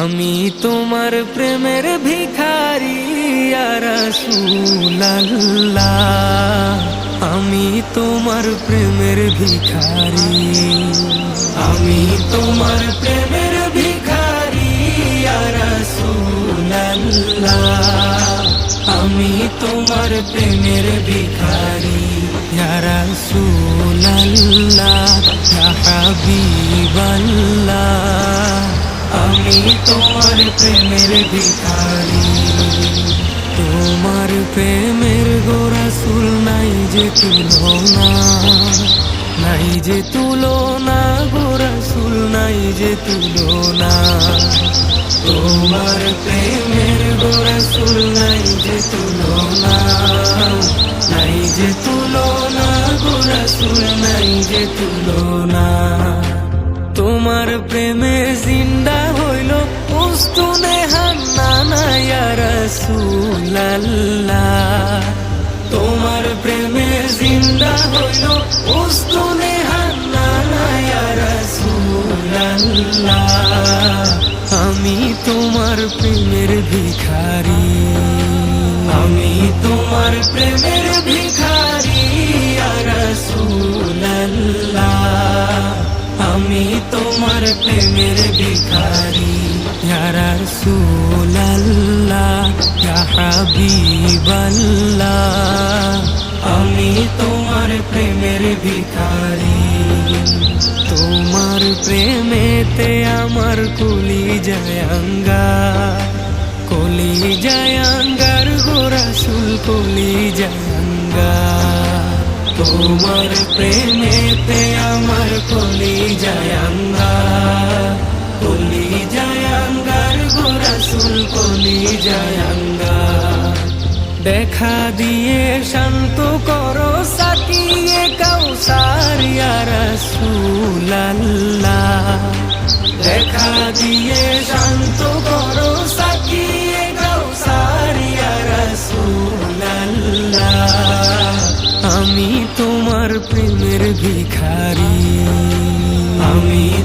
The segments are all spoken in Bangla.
আমি তোমার প্রেমের ভিখারি রাসূলুল্লাহ আমি তোমার প্রেমের ভিখারি। আমি তোমার প্রেমের ভিখারি রাসূলুল্লাহ আমি তোমার প্রেমের ভিখারি রাসূলুল্লাহ ইয়া হাবিবাল্লাহ। তোমার প্রেমের ভিখারি। তোমার প্রেমের গোরাসুল নাই যে তুলনা, নাই যে তুলনা গোরাসুল নাই যে তুলনা। তোমার প্রেমের গোরাসুল নাই যে তুলনা, নাই যে তুলনা গোরাসুল নাই যে তুলনা। তোমার প্রেমে রাসূলুল্লাহ। তোমার প্রেমে জিন্দা হইল উস্তুনে আমি তোমার প্রেমের ভিখারি। আমি তোমার প্রেমের ভিখারি রাসূলুল্লাহ। আমি তোমার প্রেমের ভিখারি। রাসূলুল্লাহ ইয়া হাবিবাল্লাহ আমি তোমার প্রেমের ভিখারি। তোমার প্রেমেতে আমার কুলি জায়াঙ্গা কলি জায়াঙ্গার গোরাসুল কলি জায়াঙ্গা তোমার প্রেমেতে আমার কলি জায়াঙ্গা কলি দেখা দিয়ে শান্ত করো সাকিয়ে কাউসারিয়া রাসূলুল্লাহ। দেখা দিয়ে শান্ত করো সাকিয়ে কাউসারিয়া রাসূলুল্লাহ। আমি তোমার প্রেমের ভিখারি।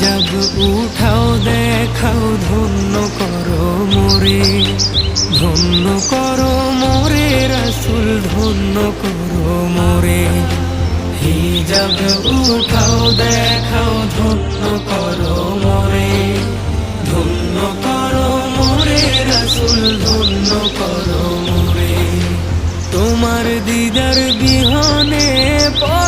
হিজাব উঠাও দেখাও ধন্য করো মোরে ধন্য করো মোরে রাসুল ধন্য করো মোরে হিজাব উঠাও দেখাও ধন্য করো মোরে ধন্য করো মোরে রাসুল ধন্য করো মোরে তোমার দিদার বিহনে পরাণ